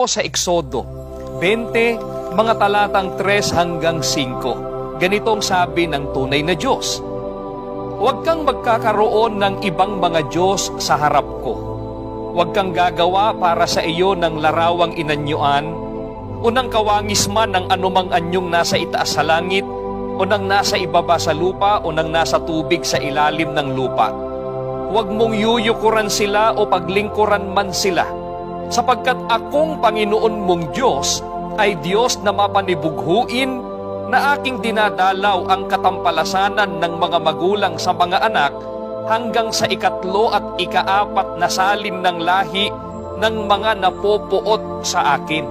Sa Eksodo 20, mga talatang 3 hanggang 5. Ganitong sabi ng tunay na Diyos. Huwag kang magkakaroon ng ibang mga Diyos sa harap ko. Huwag kang gagawa para sa iyo ng larawang inanyuan, o ng kawangis man ng anumang anyong nasa itaas sa langit, o ng nasa ibaba sa lupa, o ng nasa tubig sa ilalim ng lupa. Huwag mong yuyukuran sila o paglingkuran man sila, sapagkat akong Panginoon mong Diyos ay Diyos na mapanibughuin na aking dinadalaw ang katampalasanan ng mga magulang sa mga anak hanggang sa ikatlo at ikaapat na salin ng lahi ng mga napopuot sa akin.